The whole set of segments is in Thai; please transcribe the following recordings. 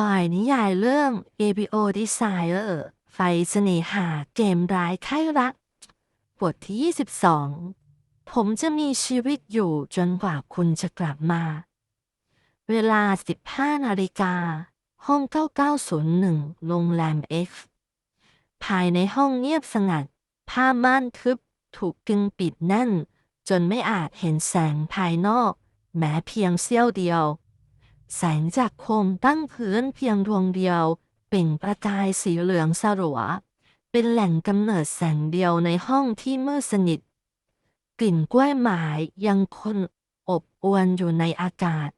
ปอยนิยายเรื่อง ABO Desire ไฟเสน่หาเกมร้ายไข้รัก บทที่ 22 ผมจะมีชีวิตอยู่จนกว่าคุณจะกลับมา เวลา 15 นาฬิกา ห้อง 9901 โรงแรม X ภายในห้องเงียบสงัด ผ้าม่านทึบถูกกึงปิดแน่น จนไม่อาจเห็นแสงภายนอก แม้เพียงเสี้ยวเดียว แสงจากโคมตั้งพื้นเพียงดวงเดียว เปล่งประกายสีเหลืองสลัว เป็นแหล่งกำเนิดแสงเดียวในห้องที่มืดสนิท กลิ่นกล้วยไม้ยังคงอบอวนอยู่ในอากาศ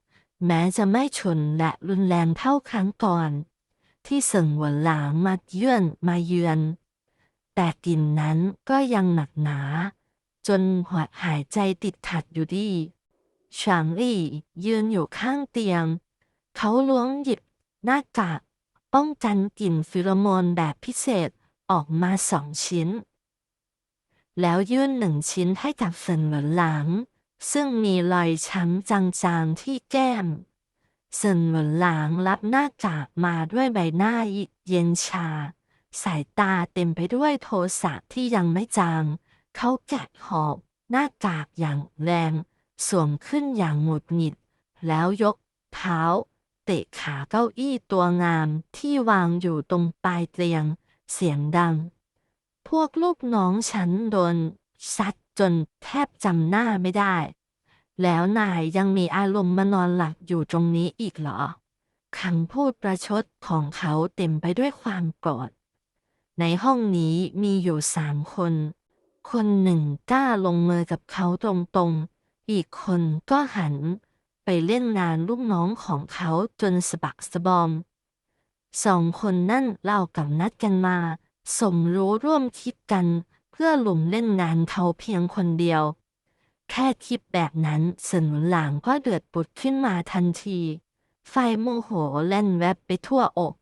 แม้จะไม่ฉุนและรุนแรงเท่าครั้งก่อน ที่เสิงหวนหลางมาเยื่อนมาเยือน แต่กลิ่นนั้นก็ยังหนักหนา จนหัวหายใจติดขัดอยู่ดี ฉางลี่ยืนอยู่ข้างเตียง เขาล้วงหยิบหน้ากากป้องกันกลิ่นฟิโรโมนแบบพิเศษออกมาสองชิ้น แล้วยื่นหนึ่งชิ้นให้กับเฟินเหวินหลาง ซึ่งมีรอยช้ำจางๆที่แก้มเซินเหวินหลางรับหน้ากากมาด้วยใบหน้าเย็นชา สายตาเต็มไปด้วยโทสะที่ยังไม่จาง เขาแกะหอบหน้ากากอย่างแรง สวมขึ้นอย่างหงุดหงิด แล้วยกเท้า เตะขาเก้าอี้ตัวงามที่วางอยู่ตรงปลายเตียง เสียงดัง พวกลูกน้องฉันโดนซัดจนแทบจำหน้าไม่ได้ แล้วนายยังมีอารมณ์มานอนหลับอยู่ตรงนี้อีกเหรอคำพูดประชดของเขาเต็มไปด้วยความโกรธ ในห้องนี้มีอยู่สามคน คนหนึ่งกล้าลงมือกับเขาตรงๆ อีกคนก็หันไปเล่นงานลูกน้องของเขาจนสะบักสะบอม สองคนนั่นเล่ากับนัดกันมา สมรู้ร่วมคิดกัน เพื่อหลุมเล่นงานเขาเพียงคนเดียว แค่คิดแบบนั้นสนหนุนหลางก็เดือดปุดขึ้นมาทันที ไฟโมโหแล่นแวบไปทั่วอก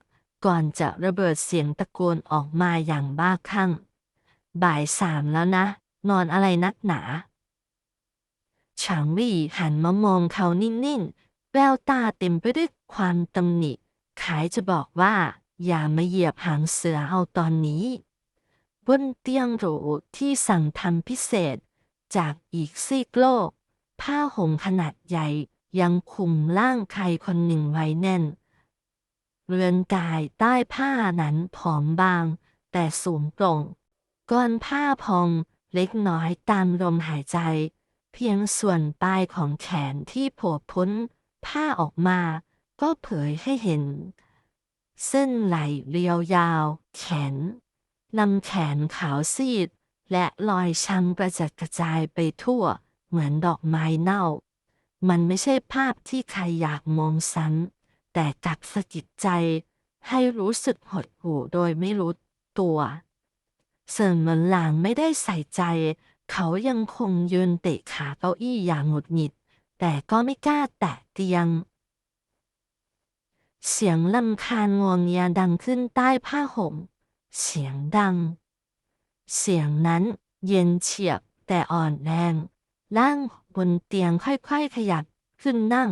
ก่อนจะระเบิดเสียงตะโกนออกมาอย่างบ้าคลั่งบ่ายสามแล้วนะ นอนอะไรนักหนา ฉางลี่หันมามองเขานิ่งๆ แววตาเต็มไปด้วยความตำหนิขายจะบอกว่า อย่ามาเหยียบหางเสือเอาตอนนี้ บนเตียงหรูที่สั่งทำพิเศษ จากอีกซีกโลก ผ้าห่มขนาดใหญ่ยังคุมร่างใครคนหนึ่งไว้แน่น เรือนกายใต้ผ้านั้นผอมบาง แต่สูงตรงก้อนผ้าพองเล็กน้อยตามลมหายใจ เพียงส่วนปลายของแขนที่โผล่พ้นผ้าออกมา ก็เผยให้เห็น เส้นไหลเรียวยาว แขนลำแขนขาวซีด และรอยช้ำกระจัดกระจายไปทั่ว เหมือนดอกไม้เน่า มันไม่ใช่ภาพที่ใครอยากมองซ้ำแต่กลับสะกิดใจ ให้รู้สึกหดหู่โดยไม่รู้ตัวเซินเหมินหลางไม่ได้ใส่ใจ เขายังคงยืนเตะขาเก้าอี้อย่างหงุดหงิด แต่ก็ไม่กล้าแตะเตียง เสียงลำคาญงวงเงียดังขึ้นใต้ผ้าห่ม เสียงดัง เสียงนั้นเย็นเฉียบแต่อ่อนแรงร่างบนเตียงค่อยๆขยับขึ้นนั่ง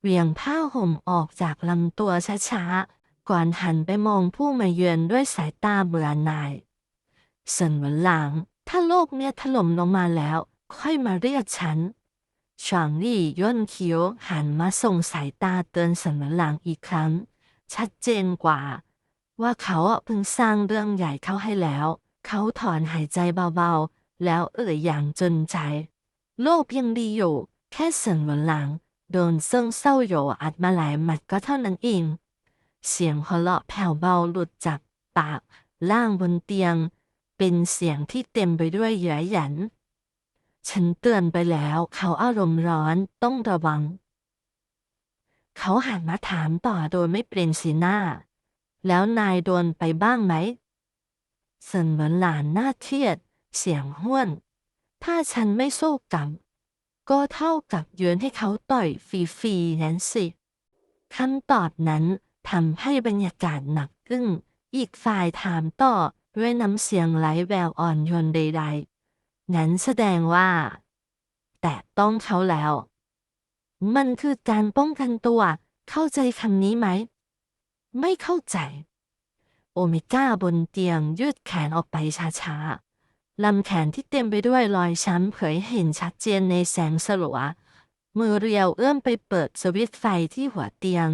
เวียงผ้าห่มออกจากลำตัวช้าๆ ก่อนหันไปมองผู้มาเยือนด้วยสายตาเบื่อหน่ายเซินหวันหลาง ถ้าโลกเนี่ยถล่มลงมาแล้ว ค่อยมาเรียกฉันฉางลี่ย่นคิ้วหันมาส่งสายตาเตือนเซินหวันหลางอีกครั้ง ชัดเจนกว่า ว่าเขาเพิ่งสร้างเรื่องใหญ่เข้าให้แล้ว เขาถอนหายใจเบาๆ แล้วเอ่ยอย่างจนใจ โลกยังดีอยู่ แค่สินหวันหลังโดนเซิ่งเศร้าโยอัดมาหลายหมัดก็เท่านั้นเอง เสียงหัวเราะแผ่วเบาหลุดจากปากล่างบนเตียง เป็นเสียงที่เต็มไปด้วยเยือหยัน ฉันเตือนไปแล้วเขาอารมณ์ร้อนต้องระวัง เขาหันมาถามต่อโดยไม่เปลี่ยนสีหน้า แล้วนายโดนไปบ้างไหมเซินเหมือนหลานหน้าเครียด เสียงห้วน ถ้าฉันไม่สู้กลับก็เท่ากับโยนให้เขาต่อยฟรีๆนั้นสิคำตอบนั้นทำให้บรรยากาศหนักอึ้งอีกฝ่ายถามต่อ ด้วยน้ำเสียงไร้แววอ่อนโยนใดๆงั้นแสดงว่า แต่ต้องเขาแล้ว มันคือการป้องกันตัว เข้าใจคำนี้ไหม ไม่เข้าใจ โอเมก้าบนเตียงยืดแขนออกไปช้าๆ ลำแขนที่เต็มไปด้วยรอยช้ำเผยเห็นชัดเจนในแสงสลัว มือเรียวเอื้อมไปเปิดสวิตช์ไฟที่หัวเตียง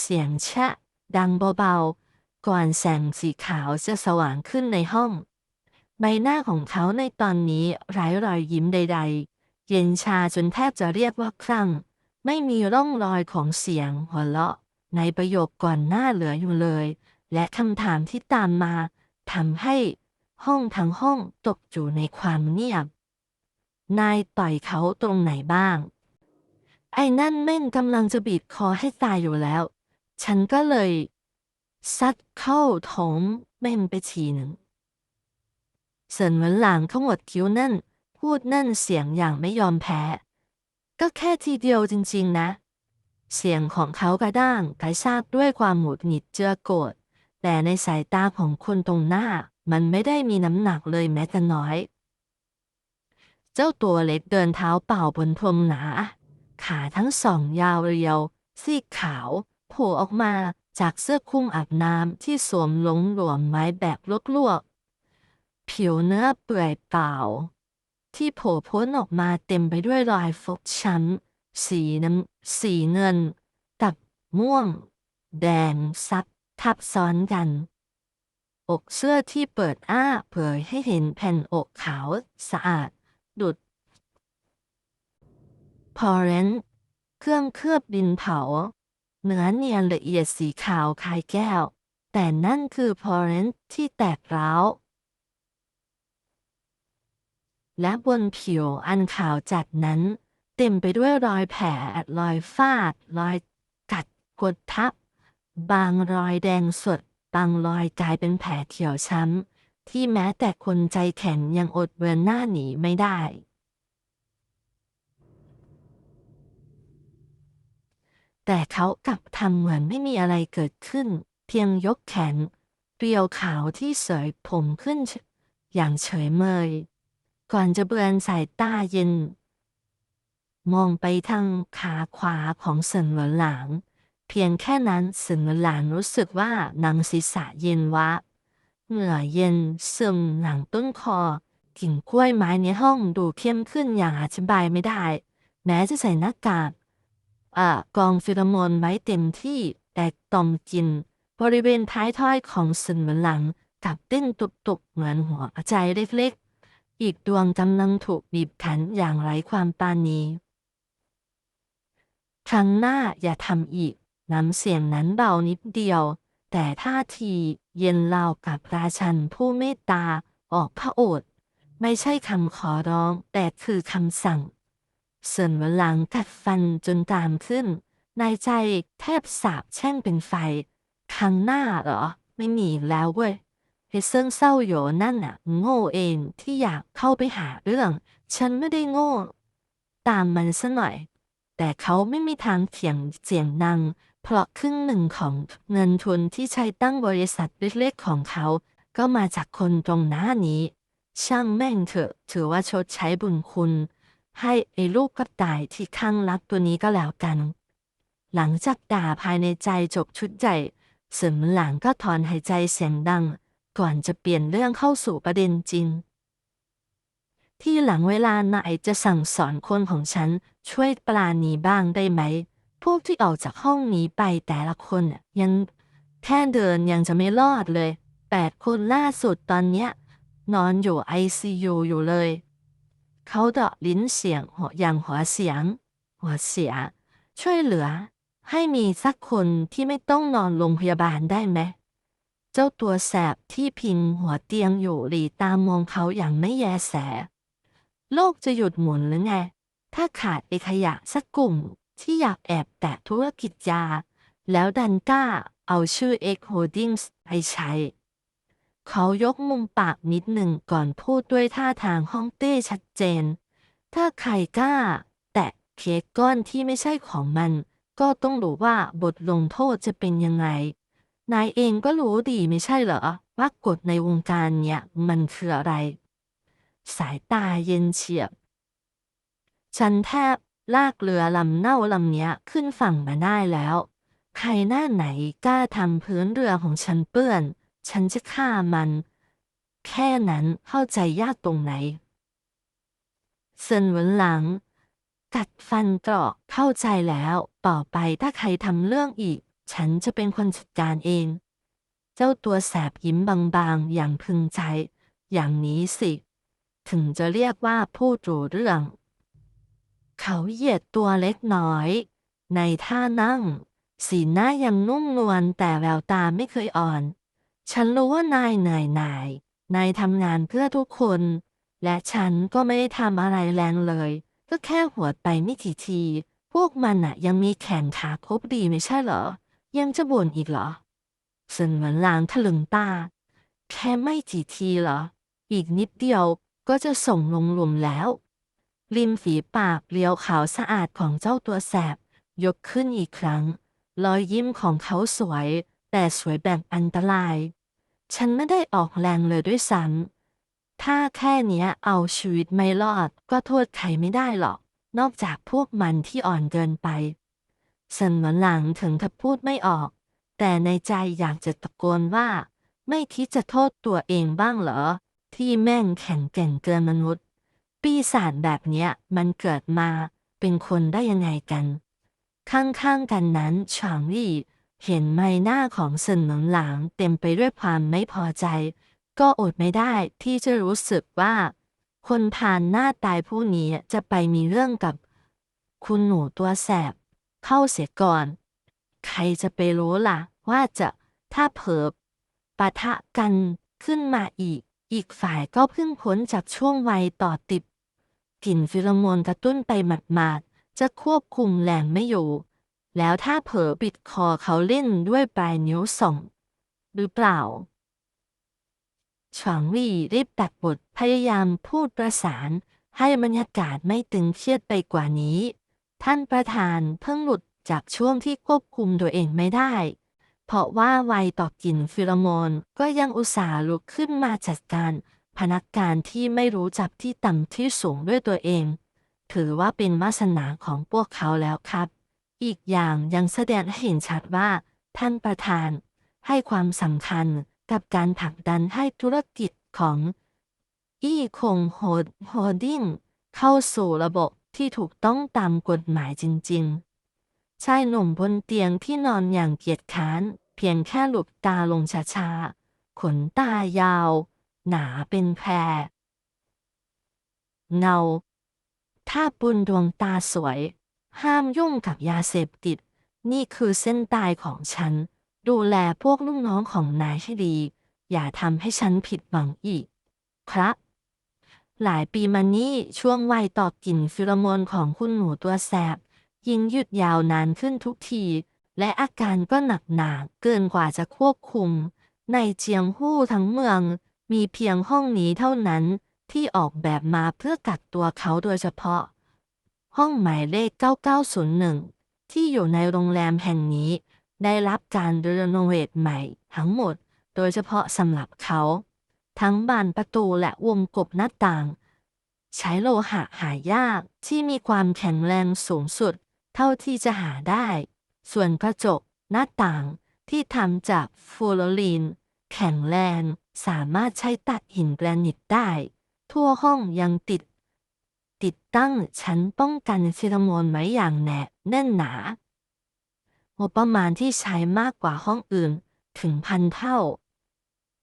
เสียงแชะ ดังเบาๆ ก่อนแสงสีขาวจะสว่างขึ้นในห้อง ใบหน้าของเขาในตอนนี้ไร้รอยยิ้มใด ๆ เย็นชาจนแทบจะเรียกว่าคลั่ง ไม่มีร่องรอยของเสียงหัวเราะ ในประโยคก่อนหน้าเหลืออยู่เลย และคำถามที่ตามมาทำให้ห้องทั้งห้องตกอยู่ในความเงียบ นายต่อยเขาตรงไหนบ้าง ไอ้นั่นแม่งกำลังจะบีบคอให้ตายอยู่แล้ว ฉันก็เลย ซัดเข้าท้องแม่งไปทีหนึ่งเสินเหมือนหลางขาหมดคิ้วนั่น พูดนั่นเสียงอย่างไม่ยอมแพ้ ก็แค่ทีเดียวจริงๆนะ เสียงของเขากระด้างกระชากด้วยความหงุดหงิดเจือโกรธแต่ในสายตาของคนตรงหน้า มันไม่ได้มีน้ำหนักเลยแม้แต่น้อย เจ้าตัวเล็กเดินเท้าเปล่าบนพรมหนา ขาทั้งสองยาวเรียว ซีกขาวโผล่ออกมา จากเสื้อคลุมอาบน้ำที่สวมหลงหลวมไว้แบบลวกๆผิวเนื้อเปื่อยเปล่า ที่โผล่พ้นออกมาเต็มไปด้วยรอยฟกช้ำสีน้ำสีเงินกับม่วง แดงซับทับซ้อนกัน อกเสื้อที่เปิดอ้าเผยให้เห็นแผ่นอกขาวสะอาด ดุดพอเรนเครื่องเคลือบดินเผา เนื้อเนียนละเอียดสีขาวคล้ายแก้ว แต่นั่นคือพอเรนที่แตกร้าว และบนผิวอันขาวจัดนั้น เต็มไปด้วยรอยแผลรอยฟาด รอยกัดกดทับ บางรอยแดงสด บางรอยกลายเป็นแผลเขียวช้ำที่แม้แต่คนใจแข็งยังอดเบือนหน้าหนีไม่ได้ แต่เขากลับทำเหมือนไม่มีอะไรเกิดขึ้น เพียงยกแขนเรียวขาวที่เสยผมขึ้น อย่างเฉยเมย ก่อนจะเบือนสายตาเย็น มองไปทางขาขวาของเสินเหวินหลาง เพียงแค่นั้นเสินเหวินหลางรู้สึกว่าหนังศีรษะเย็นวะเหงื่อเย็นซึมหลังต้นคอกลิ่นกล้วยไม้ในห้องดูเข้มขึ้นอย่างอธิบายไม่ได้ แม้จะใส่หน้ากาก อกองฟิโรโมนไว้เต็มที่แต่ตอมกิน บริเวณท้ายทอยของสินเหวินหลังกับเต้นตุบๆเหมือนหัวใจเล็กๆอีกดวงกำลังถูกบีบคั้นอย่างไร้ความปราณีครั้งหน้าอย่าทำอีก น้ำเสียงนั้นเบานิดเดียว แต่ท่าทีเย็นรากับราชันผู้เมตตาออกพระโอษฐ์ไม่ใช่คำขอร้องแต่คือคำสั่ง เสินเหวินหลังกัดฟันจนตามขึ้น ในใจแทบสาบแช่งเป็นไฟครั้งหน้าเหรอ ไม่มีอีกแล้วเว้ยไอ้เซิงเศร้าโหยนั่นน่ะ โง่เองที่อยากเข้าไปหาเรื่อง ฉันไม่ได้โง่ ตามมันซะหน่อย แต่เขาไม่มีทางเถียงเสียงดังเพราะครึ่งหนึ่งของเงินทุนที่ใช้ตั้งบริษัทเล็กๆของเขา ก็มาจากคนตรงหน้านี้ ช่างแม่งเถอะถือว่าชดใช้บุญคุณ ให้ไอ้ลูกกระต่ายที่ข้างรักตัวนี้ก็แล้วกัน หลังจากด่าภายในใจจบชุดใหญ่เสริมหลังก็ถอนหายใจเสียงดัง ก่อนจะเปลี่ยนเรื่องเข้าสู่ประเด็นจริง ที่หลังเวลานายจะสั่งสอนคนของฉันช่วยปลาณีบ้างได้ไหม พวกที่ออกจากห้องนี้ไปแต่ละคนยังแค่เดินยังจะไม่รอดเลย แปดคนล่าสุดตอนเนี้ย นอนอยู่ไอซียูอยู่เลย เขาเดาะลิ้นเสียงหัวอย่างหัวเสียง หัวเสีย ช่วยเหลือ ให้มีสักคนที่ไม่ต้องนอนโรงพยาบาลได้ไหม เจ้าตัวแสบที่พิงหัวเตียงอยู่หลีตามมองเขาอย่างไม่แยแส โลกจะหยุดหมุนหรือไง ถ้าขาดไอขยะสักกลุ่มที่อยากแอบแตะธุรกิจยา แล้วดันกล้าเอาชื่อ X Holdings ไปใช้ เขายกมุมปากนิดหนึ่งก่อนพูดด้วยท่าทางฮ่องเต้ชัดเจน ถ้าใครกล้า แตะเค้กก้อนที่ไม่ใช่ของมัน ก็ต้องรู้ว่าบทลงโทษจะเป็นยังไง นายเองก็รู้ดีไม่ใช่เหรอ ว่ากฎในวงการเนี่ยมันคืออะไร สายตาเย็นเฉียบ ฉันแทบลากเรือลำเน่าลำเนี้ยขึ้นฝั่งมาได้แล้ว ใครหน้าไหนกล้าทำพื้นเรือของฉันเปื้อน ฉันจะฆ่ามัน แค่นั้นเข้าใจยากตรงไหนเซินหวนหลัง กัดฟันกรอกเข้าใจแล้วต่อไปถ้าใครทำเรื่องอีก ฉันจะเป็นคนจัดการเอง เจ้าตัวแสบยิ้มบางๆ อย่างพึงใจ อย่างนี้สิ ถึงจะเรียกว่าผู้รู้เรื่อง เขาเหยียดตัวเล็กน้อย ในท่านั่ง สีหน้ายังนุ่มนวลแต่แววตาไม่เคยอ่อน ฉันรู้ว่านายเหนื่อยหน่าย นายทำงานเพื่อทุกคน และฉันก็ไม่ได้ทำอะไรแรงเลย ก็แค่หัวดไปไม่กี่ที พวกมันอะยังมีแขนขาครบดีไม่ใช่เหรอ ยังจะบ่นอีกเหรอเซินเหมือนลางถลึงตา แค่ไม่กี่ทีเหรอ อีกนิดเดียวก็จะส่งลงหลุมแล้ว ริมฝีปากเรียวขาวสะอาดของเจ้าตัวแสบ ยกขึ้นอีกครั้ง รอยยิ้มของเขาสวย แต่สวยแบบอันตราย ฉันไม่ได้ออกแรงเลยด้วยซ้ำถ้าแค่เนี้ยเอาชีวิตไม่รอดก็โทษใครไม่ได้หรอก นอกจากพวกมันที่อ่อนเกินไปเซินหมอนหลังถึงกับพูดไม่ออก แต่ในใจอยากจะตะโกนว่า ไม่คิดจะโทษตัวเองบ้างเหรอ ที่แม่งแข็งแกร่งเกินมนุษย์ ปีศาจแบบเนี้ยมันเกิดมาเป็นคนได้ยังไงกัน ข้างๆกันนั้นฉางลี่ เห็นใบหน้าของเซินเหมิงหลางเต็มไปด้วยความไม่พอใจ ก็อดไม่ได้ที่จะรู้สึกว่า คนผ่านหน้าตายผู้นี้จะไปมีเรื่องกับ คุณหนูตัวแสบ เข้าเสียก่อน ใครจะไปรู้ล่ะ ว่าจะถ้าเผิบปะทะกันขึ้นมาอีก อีกฝ่ายก็เพิ่งพ้นจากช่วงวัยต่อติดกลิ่นฟิโรโมนกระตุ้นไปหมาดๆจะควบคุมแรงไม่อยู่ แล้วถ้าเผลอบิดคอเขาเล่นด้วยปลายนิ้วส่ง หรือเปล่าฉางวี่รีบตัดบทพยายามพูดประสาน ให้บรรยากาศไม่ตึงเครียดไปกว่านี้ ท่านประธานเพิ่งหลุดจากช่วงที่ควบคุมตัวเองไม่ได้ เพราะว่าไวต่อกลิ่นฟิโรโมนก็ยังอุตส่าห์ลุกขึ้นมาจัดการพนักงานที่ไม่รู้จักที่ต่ำที่สูงด้วยตัวเอง ถือว่าเป็นวาสนาของพวกเขาแล้วครับ อีกอย่างยังแสดงให้เห็นชัดว่า ท่านประธานให้ความสำคัญกับการผลักดันให้ธุรกิจของอี้คงโฮดโฮดดิ้งเข้าสู่ระบบที่ถูกต้องตามกฎหมายจริงๆชายหนุ่มบนเตียงที่นอนอย่างเกียจค้าน เพียงแค่หลุบตาลงช้าๆ ขนตายาว หนาเป็นแพรเงาถ้าปุนดวงตาสวย ห้ามยุ่งกับยาเสพติด นี่คือเส้นตายของฉัน ดูแลพวกลูกน้องของนายให้ดี อย่าทำให้ฉันผิดหวังอีก ครับ หลายปีมานี้ช่วงวัยต่อกลิ่นฟิโรโมนของคุณหนูตัวแสบ ยิงยุดยาวนานขึ้นทุกที และอาการก็หนักหนาเกินกว่าจะควบคุม ในเจียงฮู้ทั้งเมือง มีเพียงห้องนี้เท่านั้นที่ออกแบบมาเพื่อกักตัวเขาโดยเฉพาะ ห้องหมายเลข 9901 ที่อยู่ในโรงแรมแห่งนี้ ได้รับการรีโนเวทใหม่ทั้งหมด โดยเฉพาะสำหรับเขา ทั้งบานประตูและวงกบหน้าต่าง ใช้โลหะหายากที่มีความแข็งแรงสูงสุด เท่าที่จะหาได้ ส่วนกระจกหน้าต่างที่ทำจากฟลูออรีนแข็งแรงสามารถใช้ตัดหินแกรนิตได้ ทั่วห้องยังติด ติดตั้งชั้นป้องกันฟิโรโมนไว้อย่างแน่แน่นหนางบประมาณที่ใช้มากกว่าห้องอื่นถึงพันเท่า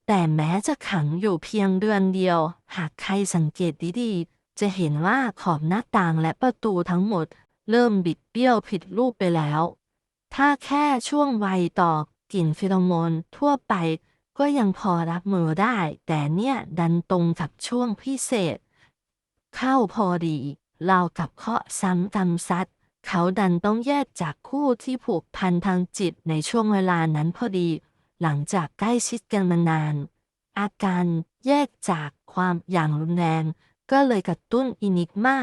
แต่แม้จะขังอยู่เพียงเดือนเดียว หากใครสังเกตดีๆ จะเห็นว่าขอบหน้าต่างและประตูทั้งหมด เริ่มบิดเบี้ยวผิดรูปไปแล้ว ถ้าแค่ช่วงวัยต่อกลิ่นฟิโรโมนทั่วไปก็ยังพอรับมือได้ แต่เนี่ยดันตรงกับช่วงพิเศษ เข้าพอดีเรากับเคาะซ้ำกำซัด เขาดันต้องแยกจากคู่ที่ผูกพันทางจิตในช่วงเวลานั้นพอดี หลังจากใกล้ชิดกันมานาน อาการแยกจากความอย่างรุนแรง ก็เลยกระตุ้นอินิกมา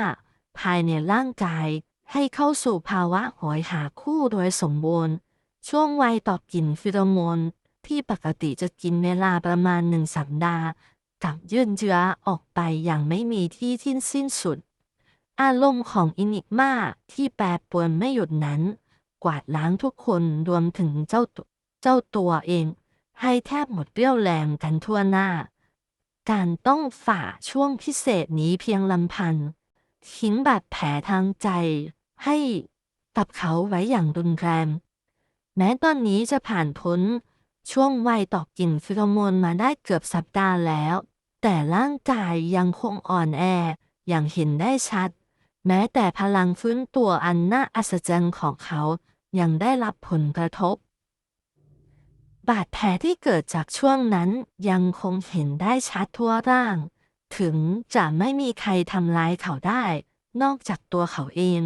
ภายในร่างกายให้เข้าสู่ภาวะหอยหาคู่โดยสมบูรณ์ ช่วงวัยต่อกลิ่นฟิโรโมนที่ปกติจะกินเวลาประมาณหนึ่งสัปดาห์ กับยืนเจือออกไปอย่างไม่มีที่ทิ้นสิ้นสุด อารมณ์ของอินิกมาที่แปรปรวนไม่หยุดนั้น กวาดล้างทุกคนรวมถึงเจ้าเจ้าตัวเอง ให้แทบหมดเรี่ยวแรงกันทั่วหน้า การต้องฝ่าช่วงพิเศษนี้เพียงลำพันทิ้งบาดแผลทางใจ ให้กับเขาไว้อย่างรุนแรงแม้ตอนนี้จะผ่านพ้นช่วงวัยตอกกลิ่นฟิโรโมนมาได้เกือบสัปดาห์แล้ว แต่ร่างกายยังคงอ่อนแออย่างเห็นได้ชัด แม้แต่พลังฟื้นตัวอันน่าอัศจรรย์ของเขายังได้รับผลกระทบ บาดแผลที่เกิดจากช่วงนั้นยังคงเห็นได้ชัดทั่วร่าง ถึงจะไม่มีใครทำร้ายเขาได้ นอกจากตัวเขาเอง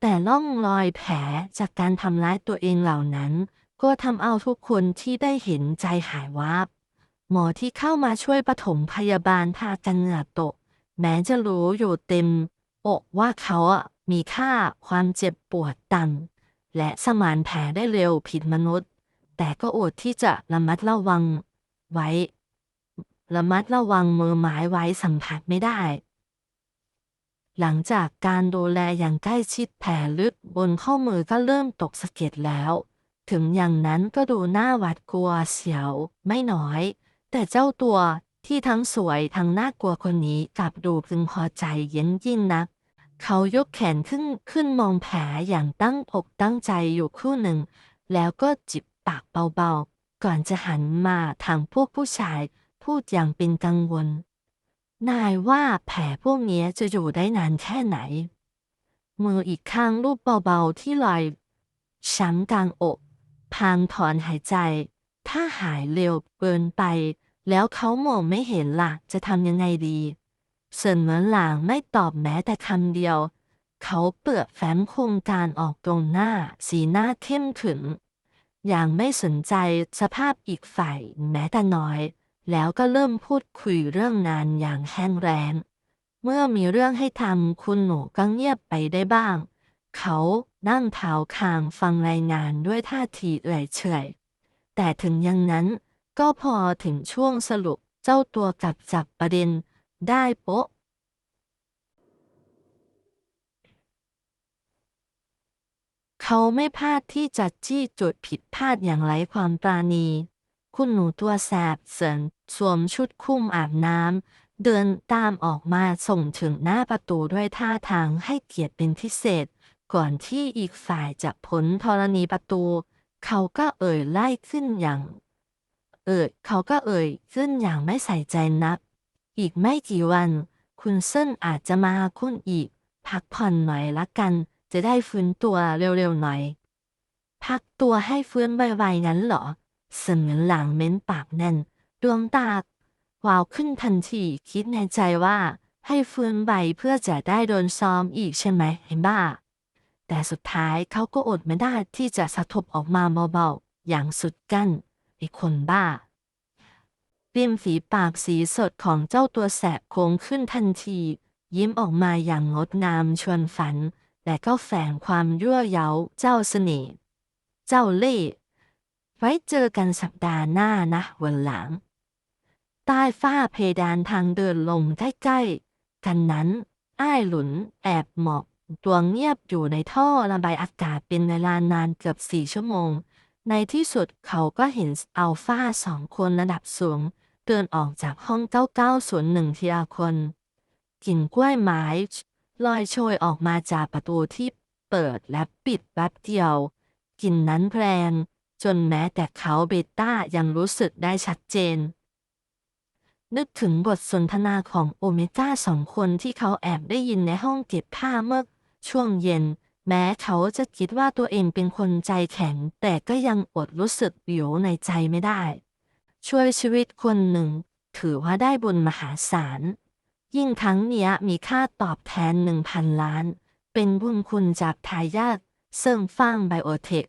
แต่ล่องรอยแผลจากการทำร้ายตัวเองเหล่านั้น ก็ทำเอาทุกคนที่ได้เห็นใจหายวาบ หมอที่เข้ามาช่วยปฐมพยาบาลพากันเหงื่อตกแม้จะรู้อยู่เต็มอกว่าเขาอะมีค่าความเจ็บปวดต่ำและสมานแผลได้เร็วผิดมนุษย์ แต่ก็อดที่จะระมัดระวังไว้ ระมัดระวังมือไม้ไว้สัมผัสไม่ได้ หลังจากการดูแลอย่างใกล้ชิดแผลลึกบนข้อมือก็เริ่มตกสะเก็ดแล้ว ถึงอย่างนั้นก็ดูน่าหวาดกลัวเสียวไม่น้อย แต่เจ้าตัวที่ทั้งสวยทั้งน่ากลัวคนนี้กลับดูพึงพอใจเย็นยิ่งนัก เขายกแขนขึ้นขึ้นมองแผลอย่างตั้งอกตั้งใจอยู่ครู่หนึ่ง แล้วก็จิบปากเบาๆ ก่อนจะหันมาทางพวกผู้ชายพูดอย่างเป็นกังวล นายว่าแผลพวกนี้จะอยู่ได้นานแค่ไหน มืออีกข้างรูปเบาๆที่รอยช้ำกลางอก พางถอนหายใจ ถ้าหายเร็วเกินไป แล้วเขามองไม่เห็นล่ะ จะทำยังไงดีเซินเหมือนหลางไม่ตอบแม้แต่คำเดียว เขาเปิดแฟ้มโครงการออกตรงหน้า สีหน้าเข้มขึงอย่างไม่สนใจสภาพอีกฝ่ายแม้แต่น้อย แล้วก็เริ่มพูดคุยเรื่องงานอย่างแห้งแรงเมื่อมีเรื่องให้ทำคุณหนูก็เงียบไปได้บ้าง เขานั่งเท้าคางฟังรายงานด้วยท่าทีเอื่อยเฉยแต่ถึงอย่างนั้น ก็พอถึงช่วงสรุปเจ้าตัวกลับจับประเด็นได้โป๊ะ เขาไม่พลาดที่จะจี้จุดผิดพลาดอย่างไร้ความปราณี คุณหนูตัวแสบเสินสวมชุดคุ้มอาบน้ำ เดินตามออกมาส่งถึงหน้าประตูด้วยท่าทางให้เกียรติเป็นพิเศษ ก่อนที่อีกฝ่ายจะพ้นธรณีประตู เขาก็เอ่ยไล่ขึ้นอย่าง เอ่ยเขาก็เอ่ยขึ้นอย่างไม่ใส่ใจนัก อีกไม่กี่วัน คุณเซินอาจจะมาคุณอีก พักผ่อนหน่อยละกัน จะได้ฟื้นตัวเร็วๆหน่อย พักตัวให้ฟื้นไวๆงั้นเหรอเสมือนหลังเม้นปากแน่น ดวงตาวาวขึ้นทันทีคิดในใจว่า ให้ฟื้นไวเพื่อจะได้โดนซ้อมอีกใช่ไหมไอ้บ้า แต่สุดท้ายเขาก็อดไม่ได้ที่จะสะทบออกมาเบาๆอย่างสุดกั้น ไอ้คนบ้าริมฝีปากสีสดของเจ้าตัวแสบโค้งขึ้นทันที ยิ้มออกมาอย่างงดงามชวนฝัน แต่ก็แฝงความยั่วเย้าเจ้าเสน่ห์เจ้าเล่ห์ไว้เจอกันสัปดาห์หน้านะวันหลัง ใต้ฝ้าเพดานทางเดินลงใกล้ๆกันนั้น อ้ายหลุนแอบหมอบตัวเงียบอยู่ในท่อระบายอากาศเป็นเวลานานเกือบสี่ชั่วโมง ในที่สุดเขาก็เห็นอัลฟาสองคนระดับสูง เดินออกจากห้อง 9901ทีละคนกลิ่นกล้วยไม้ลอยโชยออกมาจากประตูที่เปิดและปิดแป๊บเดียวกลิ่นนั้นแรงจนแม้แต่เขาเบต้ายังรู้สึกได้ชัดเจน นึกถึงบทสนทนาของโอเมก้าสองคนที่เขาแอบได้ยินในห้องเก็บผ้าเมื่อช่วงเย็น แม้เขาจะคิดว่าตัวเองเป็นคนใจแข็ง แต่ก็ยังอดรู้สึกเบียวในใจไม่ได้ ช่วยชีวิตคนหนึ่ง ถือว่าได้บุญมหาศาล ยิ่งทั้งเนี้ยมีค่าตอบแทนหนึ่งพันล้าน เป็นบุญคุณจากทายาทเซิงฟางไบโอเทค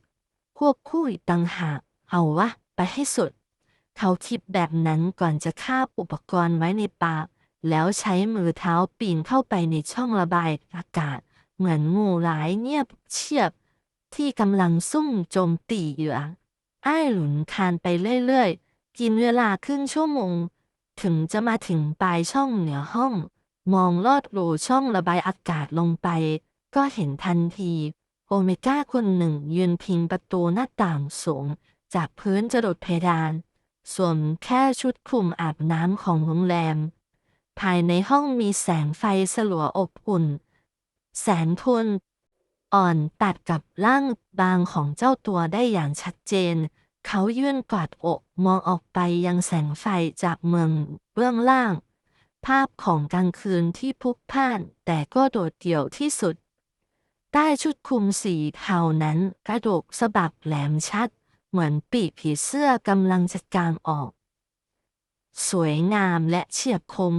ควบคู่อีกต่างหาก เอาวะ ไปให้สุด เขาคิดแบบนั้นก่อนจะคาบอุปกรณ์ไว้ในปาก แล้วใช้มือเท้าปีนเข้าไปในช่องระบายอากาศ เหมือนงูหลายเงียบเชียบ ที่กำลังซุ่มโจมตีเหยื่ออ้ายหลุนคานไปเรื่อยๆ กินเวลาครึ่งชั่วโมง ถึงจะมาถึงปลายช่องเหนือห้อง มองลอดรูช่องระบายอากาศลงไป ก็เห็นทันที โอเมก้าคนหนึ่งยืนพิงประตูหน้าต่างสูง จากพื้นจรดเพดาน สวมแค่ชุดคลุมอาบน้ำของโรงแรม ภายในห้องมีแสงไฟสลัวอบอุ่น แสงโทนอ่อนตัดกับร่างบางของเจ้าตัวได้อย่างชัดเจน เขายื่นกอดอกมองออกไปยังแสงไฟจากเมืองเบื้องล่าง ภาพของกลางคืนที่พุกพ่าน แต่ก็โดดเดี่ยวที่สุด ใต้ชุดคลุมสีเทานั้น กระดูกสะบักแหลมชัด เหมือนปีกผีเสื้อกำลังจะกางออก สวยงามและเฉียบคม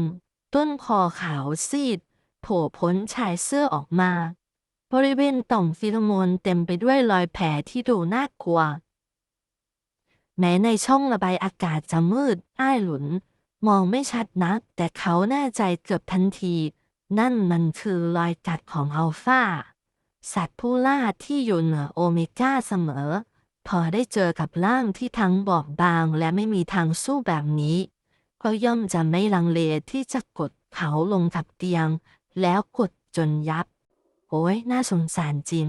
ต้นคอขาวซีด โผล่พ้นชายเสื้อออกมา บริเวณต่อมฟิโรโมนเต็มไปด้วยรอยแผลที่ดูน่ากลัว แม้ในช่องระบายอากาศจะมืด อ้ายหลุน มองไม่ชัดนัก แต่เขาแน่ใจเกือบทันที นั่นมันคือรอยกัดของอัลฟาสัตว์ผู้ล่าที่อยู่เหนือโอเมก้าเสมอ พอได้เจอกับร่างที่ทั้งบอบบางและไม่มีทางสู้แบบนี้ ก็ย่อมจะไม่ลังเลที่จะกดเขาลงกับเตียง แล้วกดจนยับ โอ้ยน่าสงสารจริง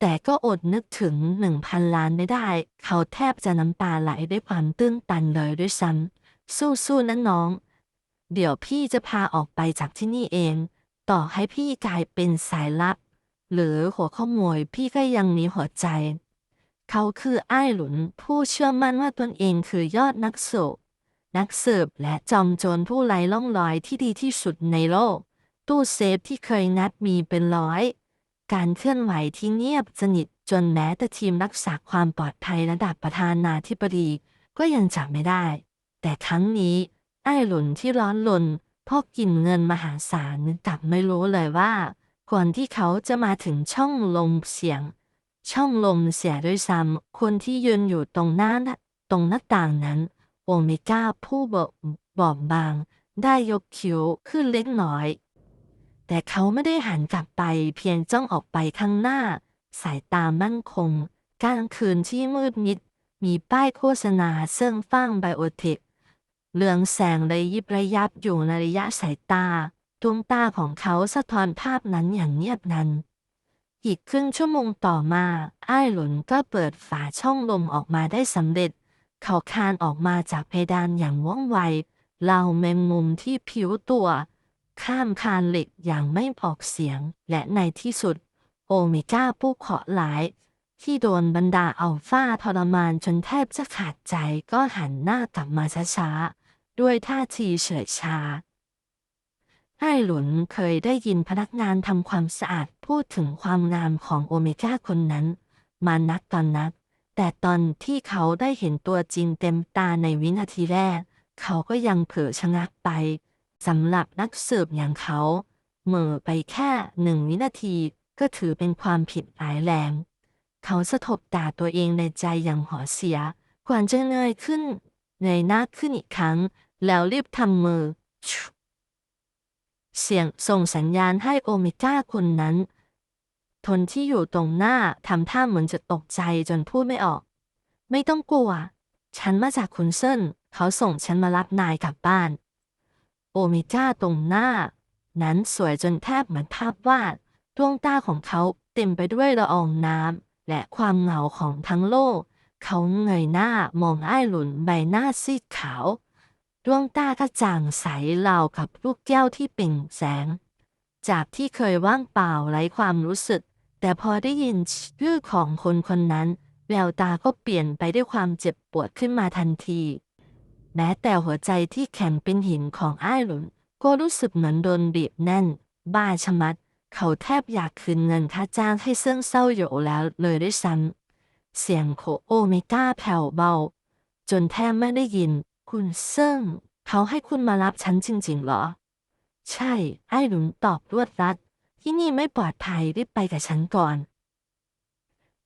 แต่ก็อดนึกถึงหนึ่งพันล้านไม่ได้ เขาแทบจะน้ำตาไหลด้วยความตื้นตันเลยด้วยซ้ำสู้ๆนะน้อง เดี๋ยวพี่จะพาออกไปจากที่นี่เอง ต่อให้พี่กลายเป็นสายลับ หรือหัวขโมยพี่ก็ยังมีหัวใจ เขาคืออ้ายหลุนผู้เชื่อมั่นว่าตนเองคือยอดนักสืบ นักสืบและจอมโจรผู้ไร้ล่องรอยที่ดีที่สุดในโลก ตู้เซฟที่เคยงัดมีเป็นร้อย การเคลื่อนไหวที่เงียบสนิทจนแม้แต่ทีมรักษาความปลอดภัยระดับประธานาธิบดีก็ยังจับไม่ได้ แต่ครั้งนี้ ไอ้หลุนที่ร้อนลนพราะกินเงินมหาศาลกลับไม่รู้เลยว่า ก่อนที่เขาจะมาถึงช่องลมเสียง ช่องลมเสียด้วยซ้ำคนที่ยืนอยู่ตรงหน้าตรงหน้าต่างนั้น โอเมก้าผู้บอบบอบบาง ได้ยกคิ้วขึ้นเล็กน้อย แต่เขาไม่ได้หันกลับไปเพียงจ้องออกไปข้างหน้า สายตามั่นคงกลางคืนที่มืดมิด มีป้ายโฆษณาเสื่องฟ้างไบโอเทคเรืองแสงระยิบระยับอยู่ในระยะสายตาดวงตาของเขาสะท้อนภาพนั้นอย่างเงียบนันอีกครึ่งชั่วโมงต่อมา อ้ายหลุนก็เปิดฝาช่องลมออกมาได้สำเร็จ เขาคานออกมาจากเพดานอย่างว่องไวเหล่าแมงมุมที่ผิวตัว ข้ามคานเหล็กอย่างไม่ออกเสียง และในที่สุด โอเมก้าผู้เคาะห์ร้าย ที่โดนบรรดาอัลฟาทรมานจนแทบจะขาดใจก็หันหน้ากลับมาช้าๆ ด้วยท่าทีเฉยชาไอ้หลุนเคยได้ยินพนักงานทำความสะอาดพูดถึงความงามของโอเมก้าคนนั้น มานักตอนนัก แต่ตอนที่เขาได้เห็นตัวจริงเต็มตาในวินาทีแรก เขาก็ยังเผลอชะงักไปสำหรับนักสืบอย่างเขาเหม่อไปแค่หนึ่งวินาทีก็ถือเป็นความผิดร้ายแรง เขาสะทบตาตัวเองในใจอย่างหอเสียก่อนจะเงยขึ้นเงยหน้าขึ้นอีกครั้ง แล้วรีบทำมือ เสียงส่งสัญญาณให้โอเมก้าคนนั้น ทนที่อยู่ตรงหน้าทำท่าเหมือนจะตกใจจนพูดไม่ออก ไม่ต้องกลัว ฉันมาจากคุณเซินเขาส่งฉันมารับนายกลับบ้าน โอเมก้าตรงหน้า นั้นสวยจนแทบเหมือนภาพวาดดวงตาของเขาเต็มไปด้วยละอองน้ำและความเหงาของทั้งโลก เขาเงยหน้ามองไอ้หลุนใบหน้าซีดขาวดวงตากระจ่างใสรากับลูกแก้วที่เปล่งแสง จากที่เคยว่างเปล่าไร้ความรู้สึก แต่พอได้ยินชื่อของคนคนนั้น แววตาก็เปลี่ยนไปด้วยความเจ็บปวดขึ้นมาทันที แม้แต่หัวใจที่แข็งเป็นหินของอ้ายหลุน ก็รู้สึกเหมือนโดนบีบแน่น บ้าชะมัด เขาแทบอยากคืนเงินค่าจ้างให้เซิ่งเศร้าอยู่แล้วเลยด้วยซ้ำเสียงโคโอเมก้าแผ่วเบา จนแทบไม่ได้ยิน คุณเซิ่ง เขาให้คุณมารับฉันจริงๆเหรอ ใช่ ไอ้หลุนตอบรวดรัด ที่นี่ไม่ปลอดภัยรีบไปกับฉันก่อน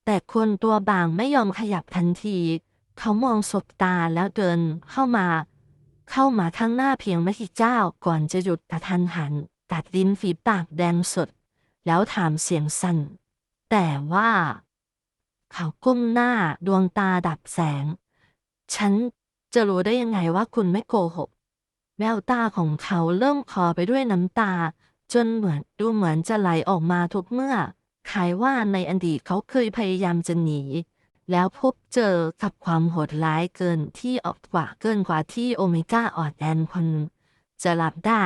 แต่คนตัวบางไม่ยอมขยับทันที เขามองสบตาแล้วเดินเข้ามา เข้ามาข้างหน้าเพียงไม่กี่ก้าก่อนจะหยุดกระทันหัน ตัดริมฝีปากแดงสด แล้วถามเสียงสั่น แต่ว่า เขาก้มหน้าดวงตาดับแสง ฉันจะรู้ได้ยังไงว่าคุณไม่โกหกแววตาของเขาเริ่มคลอไปด้วยน้ำตา จนเหมือนดูเหมือนจะไหลออกมาทุกเมื่อขายว่าในอดีตเขาเคยพยายามจะหนี แล้วพบเจอกับความโหดร้ายเกินที่ออกกว่าเกินกว่าที่โอเมก้าออนแอนคนจะรับได้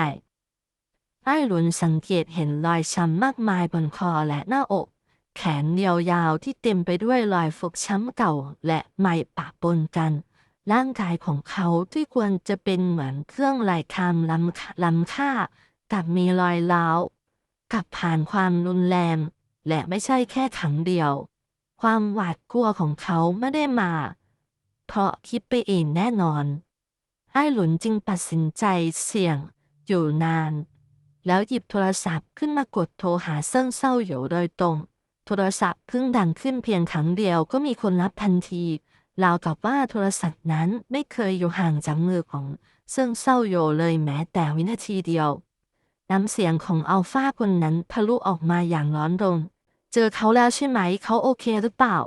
ไอ้หลุนสังเกตเห็นรอยช้ำมากมายบนคอและหน้าอก แขนยาวๆที่เต็มไปด้วยรอยฟกช้ำเก่าและใหม่ปะปนกัน ร่างกายของเขาที่ควรจะเป็นเหมือนเครื่องลายคำล้ำล้ำค่า กับมีรอยร้ากับผ่านความรุนแรง และไม่ใช่แค่ครั้งเดียว ความหวาดกลัวของเขาไม่ได้มา เพราะคิดไปเองแน่นอน ไอ้หลุนจึงตัดสินใจเสี่ยง อยู่นาน แล้วหยิบโทรศัพท์ขึ้นมากดโทรหาเซิ่งเศร้าอยู่โดยตรง โทรศัพท์เพิ่งดังขึ้นเพียงครั้งเดียวก็มีคนรับทันทีราวกับว่าโทรศัพท์นั้นไม่เคยอยู่ห่างจากมือของเซิ่งเศร้าโยเลยแม้แต่วินาทีเดียว น้ำเสียงของอัลฟาคนนั้นทะลุออกมาอย่างร้อนรน เจอเขาแล้วใช่ไหม เขาโอเคหรือเปล่า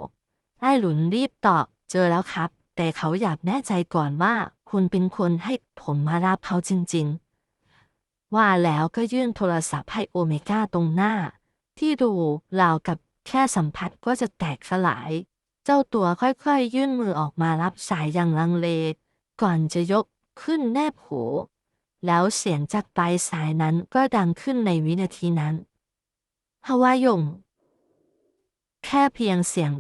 ไอ้หลุนรีบตอบ เจอแล้วครับ แต่เขาอยากแน่ใจก่อนว่า คุณเป็นคนให้ผมมารับเขาจริง ๆ ว่าแล้วก็ยื่นโทรศัพท์ให้โอเมก้าตรงหน้า ที่ดูราวกับแค่สัมผัสก็จะแตกสลาย เจ้าตัวค่อยๆยื่นมือออกมารับสายอย่างลังเล ก่อนจะยกขึ้นแนบหู แล้วเสียงจากปลายสายนั้นก็ดังขึ้นในวินาทีนั้นฮาวายง แค่เพียงเสียง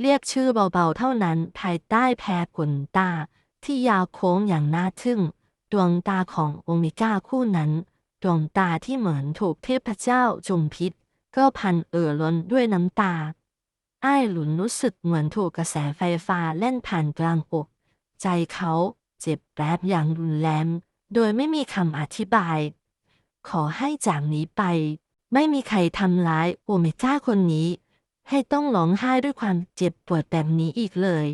เรียกชื่อเบาๆเท่านั้น ภายใต้แพรขนตา ที่ยาวโค้งอย่างน่าทึ่ง ดวงตาของโอเมก้าคู่นั้น ดวงตาที่เหมือนถูกเทพเจ้าจุมพิษ ก็พันเอ่อล้นด้วยน้ำตา อ้ายหลุนรู้สึกเหมือนถูกกระแสไฟฟ้าเล่นผ่านกลางอก ใจเขาเจ็บแปรบอย่างรุนแรง โดยไม่มีคำอธิบาย ขอให้จากนี้ไป ไม่มีใครทำร้ายโอเมก้าคนนี้ ให้ต้องร้องไห้ด้วยความเจ็บปวดแบบนี้อีกเลย